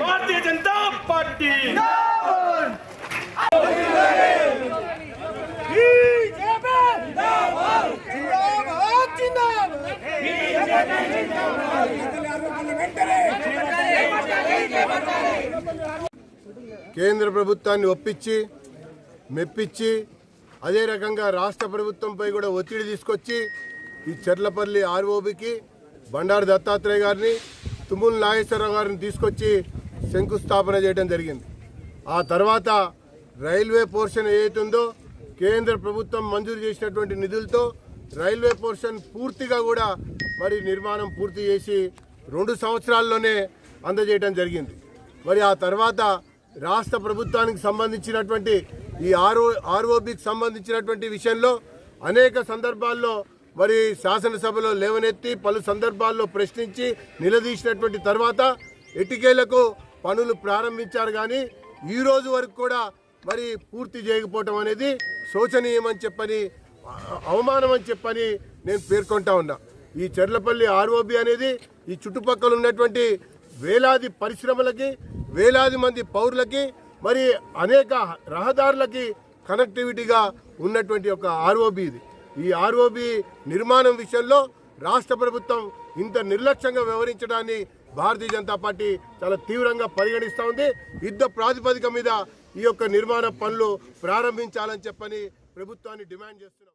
Bharatiya Janata party కేంద్ర ప్రభుత్వాన్ని ఒప్పించి మెప్పించి అదే రకంగా రాష్ట్ర ప్రభుత్వంపై కూడా ఒత్తిడి తీసుకొచ్చి ఈ చెర్లపల్లి ఆర్ఓబికి బండారు దత్తాత్రేయ గారిని తుమ్ముల నాగేశ్వరరావు గారిని తీసుకొచ్చి శంకుస్థాపన చేయడం జరిగింది. ఆ తర్వాత రైల్వే పోర్షన్ ఏదైతుందో కేంద్ర ప్రభుత్వం మంజూరు చేసినటువంటి నిధులతో రైల్వే పోర్షన్ పూర్తిగా కూడా మరి నిర్మాణం పూర్తి చేసి రెండు సంవత్సరాల్లోనే అందజేయడం జరిగింది. మరి ఆ తర్వాత రాష్ట్ర ప్రభుత్వానికి సంబంధించినటువంటి ఈ ఆర్ఓ ఆర్ఓబికి సంబంధించినటువంటి విషయంలో అనేక సందర్భాల్లో మరి శాసనసభలో లేవనెత్తి పలు సందర్భాల్లో ప్రశ్నించి నిలదీసినటువంటి తర్వాత ఎటికేలకు పనులు ప్రారంభించారు కానీ ఈరోజు వరకు కూడా మరి పూర్తి చేయకపోవటం అనేది శోచనీయమని చెప్పని అవమానం అని చెప్పని నేను పేర్కొంటా ఉన్నా. ఈ చెర్లపల్లి ఆర్ఓబి అనేది ఈ చుట్టుపక్కల ఉన్నటువంటి వేలాది పరిశ్రమలకి వేలాది మంది పౌరులకి మరి అనేక రహదారులకి కనెక్టివిటీగా ఉన్నటువంటి ఒక ఆర్ఓబి ఇది. ఈ ఆర్ఓబి నిర్మాణం విషయంలో రాష్ట్ర ప్రభుత్వం ఇంత నిర్లక్ష్యంగా వ్యవహరించడాన్ని భారతీయ జనతా పార్టీ చాలా తీవ్రంగా పరిగణిస్తూ ఉంది. యుద్ధ ప్రాతిపదిక మీద ఈ యొక్క నిర్మాణ పనులు ప్రారంభించాలని చెప్పని ప్రభుత్వాన్ని డిమాండ్ చేస్తున్నాం.